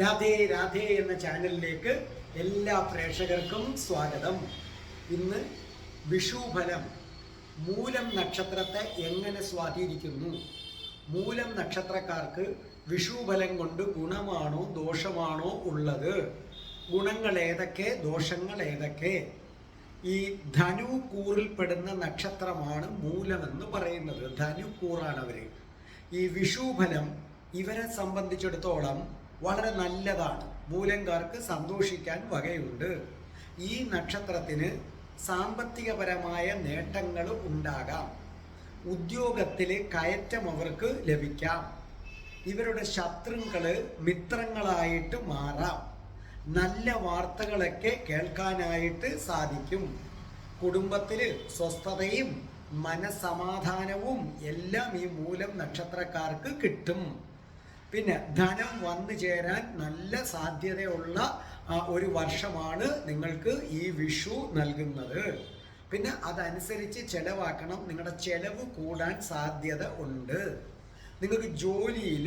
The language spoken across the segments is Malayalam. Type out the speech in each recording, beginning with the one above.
രാധേ രാധേ എന്ന ചാനലിലേക്ക് എല്ലാ പ്രേക്ഷകർക്കും സ്വാഗതം. ഇന്ന് വിഷുഫലം മൂലം നക്ഷത്രത്തെ എങ്ങനെ സ്വാധീനിക്കുന്നു? മൂലം നക്ഷത്രക്കാർക്ക് വിഷുഫലം കൊണ്ട് ഗുണമാണോ ദോഷമാണോ ഉള്ളത്? ഗുണങ്ങൾ ഏതൊക്കെ ദോഷങ്ങൾ ഏതൊക്കെ? ഈ ധനു കൂറിൽപ്പെടുന്ന നക്ഷത്രമാണ് മൂലമെന്ന് പറയുന്നത്. ധനു കൂറാണ് അവർ. ഈ വിഷുഫലം ഇവരെ സംബന്ധിച്ചിടത്തോളം വളരെ നല്ലതാണ്. മൂലങ്കാർക്ക് സന്തോഷിക്കാൻ വകയുണ്ട്. ഈ നക്ഷത്രത്തിന് സാമ്പത്തികപരമായ നേട്ടങ്ങൾ ഉണ്ടാകാം. ഉദ്യോഗത്തിൽ കയറ്റം അവർക്ക് ലഭിക്കാം. ഇവരുടെ ശത്രുക്കൾ മിത്രങ്ങളായിട്ട് മാറാം. നല്ല വാർത്തകളൊക്കെ കേൾക്കാനായിട്ട് സാധിക്കും. കുടുംബത്തിൽ സ്വസ്ഥതയും മനസമാധാനവും എല്ലാം ഈ മൂലം നക്ഷത്രക്കാർക്ക് കിട്ടും. പിന്നെ ധനം വന്നു ചേരാൻ നല്ല സാധ്യതയുള്ള ഒരു വർഷമാണ് നിങ്ങൾക്ക് ഈ വിഷു നൽകുന്നത്. പിന്നെ അതനുസരിച്ച് ചെലവാക്കണം. നിങ്ങളുടെ ചെലവ് കൂടാൻ സാധ്യത ഉണ്ട്. നിങ്ങൾക്ക് ജോലിയിൽ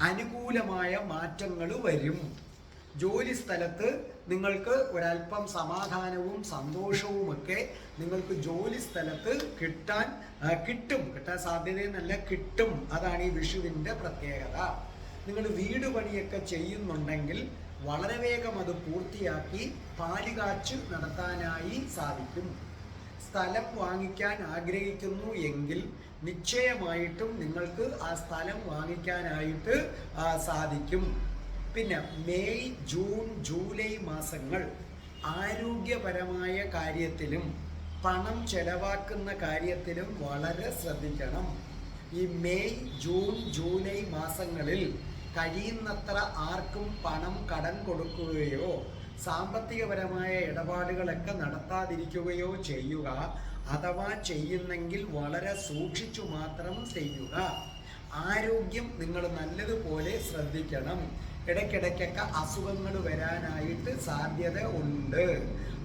അനുകൂലമായ മാറ്റങ്ങൾ വരും. ജോലി സ്ഥലത്ത് നിങ്ങൾക്ക് ഒരല്പം സമാധാനവും സന്തോഷവുമൊക്കെ നിങ്ങൾക്ക് ജോലി സ്ഥലത്ത് കിട്ടാൻ കിട്ടും. കിട്ടാൻ സാധ്യതയെന്നല്ല കിട്ടും. അതാണ് ഈ വിഷുവിന്റെ പ്രത്യേകത. നിങ്ങൾ വീട് പണിയൊക്കെ ചെയ്യുന്നുണ്ടെങ്കിൽ വളരെ വേഗം അത് പൂർത്തിയാക്കി പാലുകാച്ച് നടത്താനായി സാധിക്കും. സ്ഥലം വാങ്ങിക്കാൻ ആഗ്രഹിക്കുന്നു എങ്കിൽ നിശ്ചയമായിട്ടും നിങ്ങൾക്ക് ആ സ്ഥലം വാങ്ങിക്കാനായിട്ട് സാധിക്കും. പിന്നെ മെയ് ജൂൺ ജൂലൈ മാസങ്ങൾ ആരോഗ്യപരമായ കാര്യത്തിലും പണം ചെലവാക്കുന്ന കാര്യത്തിലും വളരെ ശ്രദ്ധിക്കണം. ഈ മെയ് ജൂൺ ജൂലൈ മാസങ്ങളിൽ കഴിയുന്നത്ര ആർക്കും പണം കടം കൊടുക്കുകയോ സാമ്പത്തികപരമായ ഇടപാടുകളൊക്കെ നടത്താതിരിക്കുകയോ ചെയ്യുക അഥവാ ചെയ്യുന്നെങ്കിൽ വളരെ സൂക്ഷിച്ചു മാത്രം ചെയ്യുക. ആരോഗ്യം നിങ്ങൾ നല്ലതുപോലെ ശ്രദ്ധിക്കണം. ഇടയ്ക്കിടയ്ക്കൊക്കെ അസുഖങ്ങൾ വരാനായിട്ട് സാധ്യത ഉണ്ട്.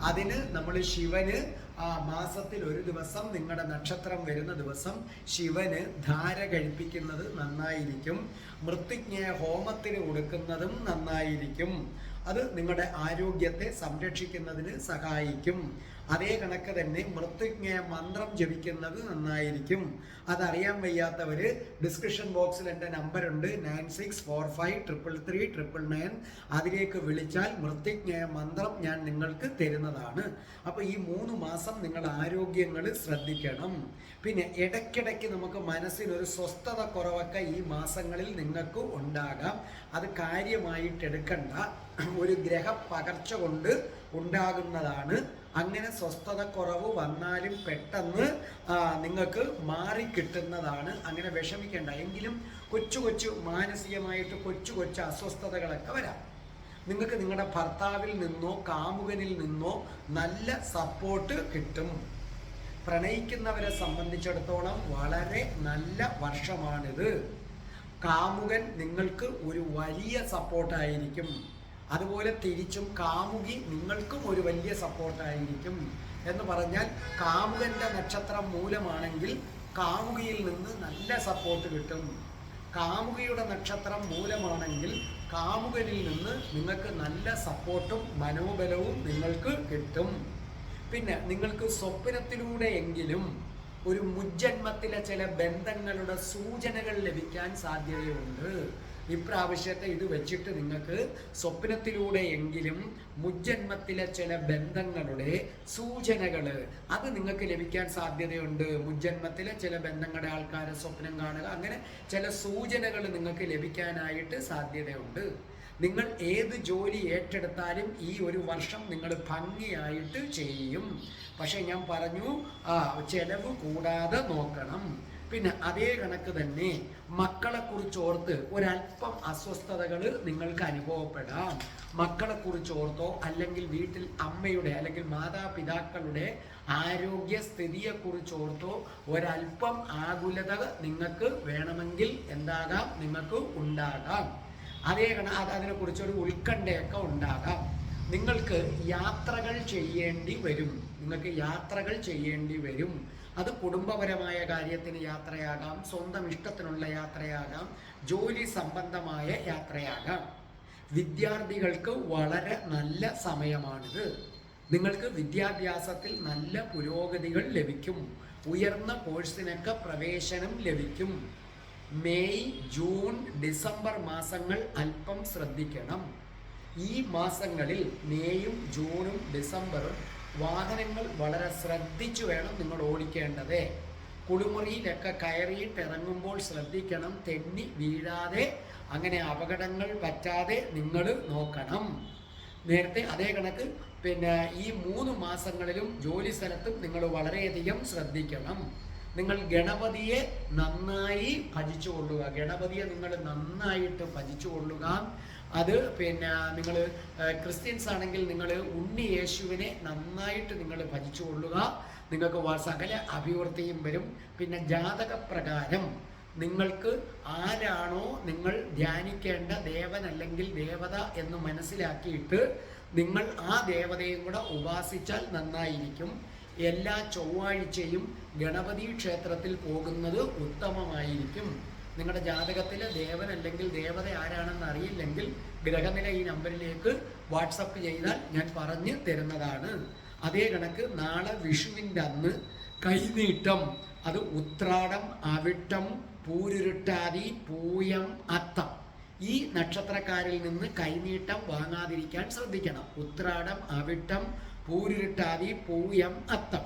അതിന് നമ്മൾ ശിവന് ആ മാസത്തിൽ ഒരു ദിവസം നിങ്ങളുടെ നക്ഷത്രം വരുന്ന ദിവസം ശിവന് ധാര കഴിപ്പിക്കുന്നത് നന്നായിരിക്കും. മൃത്യുജ്ഞ ഹോമത്തിന് കൊടുക്കുന്നതും നന്നായിരിക്കും. അത് നിങ്ങളുടെ ആരോഗ്യത്തെ സംരക്ഷിക്കുന്നതിന് സഹായിക്കും. അതേ കണക്ക് തന്നെ മൃത്യുജ്ഞ മന്ത്രം ജപിക്കുന്നത് നന്നായിരിക്കും. അതറിയാൻ വയ്യാത്തവർ ഡിസ്ക്രിപ്ഷൻ ബോക്സിൽ എന്റെ നമ്പറുണ്ട്. Nine six four five triple three triple nine. അതിലേക്ക് വിളിച്ചാൽ മൃത്യുജ്ഞ മന്ത്രം ഞാൻ നിങ്ങൾക്ക് തരുന്നതാണ്. അപ്പോൾ ഈ മൂന്ന് മാസം നിങ്ങൾ ആരോഗ്യങ്ങൾ ശ്രദ്ധിക്കണം. പിന്നെ ഇടയ്ക്കിടയ്ക്ക് നമുക്ക് മനസ്സിനൊരു സ്വസ്ഥത കുറവൊക്കെ ഈ മാസങ്ങളിൽ നിങ്ങൾക്ക് ഉണ്ടാകാം. അത് കാര്യമായിട്ട് എടുക്കണ്ട. ഒരു ഗ്രഹ പകർച്ച കൊണ്ട് ഉണ്ടാകുന്നതാണ് അങ്ങനെ സ്വസ്ഥത കുറവ് വന്നാലും പെട്ടെന്ന് നിങ്ങൾക്ക് മാറി കിട്ടുന്നതാണ്. അങ്ങനെ വിഷമിക്കേണ്ട. എങ്കിലും കൊച്ചു കൊച്ചു മാനസികമായിട്ട് കൊച്ചു കൊച്ചു അസ്വസ്ഥതകളൊക്കെ വരാം. നിങ്ങൾക്ക് നിങ്ങളുടെ ഭർത്താവിൽ നിന്നോ കാമുകനിൽ നിന്നോ നല്ല സപ്പോർട്ട് കിട്ടും. പ്രണയിക്കുന്നവരെ സംബന്ധിച്ചിടത്തോളം വളരെ നല്ല വർഷമാണിത്. കാമുകൻ നിങ്ങൾക്ക് ഒരു വലിയ സപ്പോർട്ടായിരിക്കും അതുപോലെ തിരിച്ചും കാമുകി നിങ്ങൾക്കും ഒരു വലിയ സപ്പോർട്ടായിരിക്കും എന്ന് പറഞ്ഞാൽ കാമുകന്റെ നക്ഷത്രം മൂലമാണെങ്കിൽ കാമുകിയിൽ നിന്ന് നല്ല സപ്പോർട്ട് കിട്ടും. കാമുകിയുടെ നക്ഷത്രം മൂലമാണെങ്കിൽ കാമുകനിൽ നിന്ന് നിങ്ങൾക്ക് നല്ല സപ്പോർട്ടും മനോബലവും നിങ്ങൾക്ക് കിട്ടും. പിന്നെ നിങ്ങൾക്ക് സ്വപ്നത്തിലൂടെ എങ്കിലും ഒരു മുജ്ജന്മത്തിലെ ചില ബന്ധങ്ങളുടെ സൂചനകൾ ലഭിക്കാൻ സാധ്യതയുണ്ട്. ഇപ്രാവശ്യത്തെ ഇത് വെച്ചിട്ട് നിങ്ങൾക്ക് സ്വപ്നത്തിലൂടെ എങ്കിലും മുജ്ജന്മത്തിലെ ചില ബന്ധങ്ങളുടെ സൂചനകൾ അത് നിങ്ങൾക്ക് ലഭിക്കാൻ സാധ്യതയുണ്ട്. മുജ്ജന്മത്തിലെ ചില ബന്ധങ്ങളുടെ ആൾക്കാരെ സ്വപ്നം കാണുക അങ്ങനെ ചില സൂചനകൾ നിങ്ങൾക്ക് ലഭിക്കാനായിട്ട് സാധ്യതയുണ്ട്. നിങ്ങൾ ഏത് ജോലി ഏറ്റെടുത്താലും ഈ ഒരു വർഷം നിങ്ങൾ ഭംഗിയായിട്ട് ചെയ്യും. പക്ഷേ ഞാൻ പറഞ്ഞു ആ ചെലവ് കൂടാതെ നോക്കണം. പിന്നെ അതേ കണക്ക് തന്നെ മക്കളെ കുറിച്ച് ഓർത്ത് ഒരല്പം അസ്വസ്ഥതകൾ നിങ്ങൾക്ക് അനുഭവപ്പെടാം. മക്കളെ കുറിച്ച് ഓർത്തോ അല്ലെങ്കിൽ വീട്ടിൽ അമ്മയുടെ അല്ലെങ്കിൽ മാതാപിതാക്കളുടെ ആരോഗ്യ സ്ഥിതിയെ കുറിച്ച് ഓർത്തോ ഒരല്പം ആകുലത നിങ്ങൾക്ക് വേണമെങ്കിൽ എന്താകാം? നിങ്ങൾക്ക് ഉണ്ടാകാം. അതേ കണ അത് അതിനെക്കുറിച്ചൊരു ഉത്കണ്ഠയൊക്കെ ഉണ്ടാകാം. നിങ്ങൾക്ക് യാത്രകൾ ചെയ്യേണ്ടി വരും. നിങ്ങൾക്ക് യാത്രകൾ ചെയ്യേണ്ടി വരും. അത് കുടുംബപരമായ കാര്യത്തിന് യാത്രയാകാം സ്വന്തം ഇഷ്ടത്തിനുള്ള യാത്രയാകാം ജോലി സംബന്ധമായ യാത്രയാകാം. വിദ്യാർത്ഥികൾക്ക് വളരെ നല്ല സമയമാണിത്. നിങ്ങൾക്ക് വിദ്യാഭ്യാസത്തിൽ നല്ല പുരോഗതികൾ ലഭിക്കും. ഉയർന്ന കോഴ്സിനൊക്കെ പ്രവേശനം ലഭിക്കും. മെയ് ജൂൺ ഡിസംബർ മാസങ്ങൾ അല്പം ശ്രദ്ധിക്കണം. ഈ മാസങ്ങളിൽ മെയ്യും ജൂണും ഡിസംബറും വാഹനങ്ങൾ വളരെ ശ്രദ്ധിച്ചു വേണം നിങ്ങൾ ഓടിക്കേണ്ടത്. കുളിമുറിയിലൊക്കെ കയറിയിട്ട് ഇറങ്ങുമ്പോൾ ശ്രദ്ധിക്കണം. തെന്നി വീഴാതെ അങ്ങനെ അപകടങ്ങൾ പറ്റാതെ നിങ്ങൾ നോക്കണം. നേരത്തെ അതേ കണക്ക് പിന്നെ ഈ മൂന്ന് മാസങ്ങളിലും ജോലി സ്ഥലത്തും നിങ്ങൾ വളരെയധികം ശ്രദ്ധിക്കണം. നിങ്ങൾ ഗണപതിയെ നന്നായി ഭജിച്ചു കൊള്ളുക ഗണപതിയെ നിങ്ങൾ നന്നായിട്ട് ഭജിച്ചു കൊള്ളുക അത് പിന്നെ നിങ്ങൾ ക്രിസ്ത്യൻസ് ആണെങ്കിൽ നിങ്ങൾ ഉണ്ണി യേശുവിനെ നന്നായിട്ട് നിങ്ങൾ ഭജിച്ചു കൊള്ളുക. നിങ്ങൾക്ക് സകല അഭിവൃദ്ധിയും വരും. പിന്നെ ജാതകപ്രകാരം നിങ്ങൾക്ക് ആരാണോ നിങ്ങൾ ധ്യാനിക്കേണ്ട ദേവൻ അല്ലെങ്കിൽ ദേവത എന്ന് മനസ്സിലാക്കിയിട്ട് നിങ്ങൾ ആ ദേവതയും കൂടെ ഉപാസിച്ചാൽ നന്നായിരിക്കും. എല്ലാ ചൊവ്വാഴ്ചയും ഗണപതി ക്ഷേത്രത്തിൽ പോകുന്നത് ഉത്തമമായിരിക്കും. നിങ്ങളുടെ ജാതകത്തിൽ ദേവൻ അല്ലെങ്കിൽ ദേവത ആരാണെന്ന് അറിയില്ലെങ്കിൽ ഗ്രഹനില ഈ നമ്പറിലേക്ക് വാട്സപ്പ് ചെയ്താൽ ഞാൻ പറഞ്ഞു തരുന്നതാണ്. അതേ കണക്ക് നാളെ വിഷുവിന്റെ അന്ന് കൈനീട്ടം അത് ഉത്രാടം അവിട്ടം പൂരുരുട്ടാതി പൂയം അത്തം. ഈ നക്ഷത്രക്കാരിൽ നിന്ന് കൈനീട്ടം വാങ്ങാതിരിക്കാൻ ശ്രദ്ധിക്കണം. ഉത്രാടം അവിട്ടം പൂരുരുട്ടാതി പൂയം അത്തം.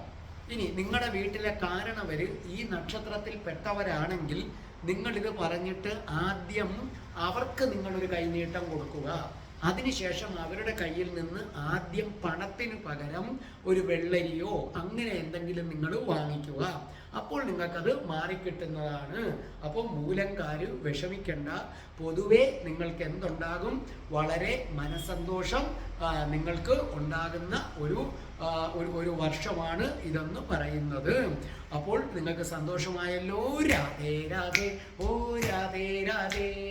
ഇനി നിങ്ങളുടെ വീട്ടിലെ കാരണവര് ഈ നക്ഷത്രത്തിൽ പെട്ടവരാണെങ്കിൽ നിങ്ങളിത് പറഞ്ഞിട്ട് ആദ്യം അവർക്ക് നിങ്ങളൊരു കൈനീട്ടം കൊടുക്കുക. അതിനുശേഷം അവരുടെ കയ്യിൽ നിന്ന് ആദ്യം പണത്തിന് പകരം ഒരു വെള്ളരിയോ അങ്ങനെ എന്തെങ്കിലും നിങ്ങൾ വാങ്ങിക്കുക. അപ്പോൾ നിങ്ങൾക്കത് മാറിക്കിട്ടുന്നതാണ്. അപ്പോൾ മൂലംകാർ വിഷമിക്കേണ്ട. പൊതുവെ നിങ്ങൾക്ക് എന്തുണ്ടാകും? വളരെ മനസന്തോഷം നിങ്ങൾക്ക് ഉണ്ടാകുന്ന ഒരു ഒരു വർഷമാണ് ഇതെന്ന് പറയുന്നത്. അപ്പോൾ നിങ്ങൾക്ക് സന്തോഷമായല്ലോ. രാധേ രാധേ. ഓ രാധേ രാധേ.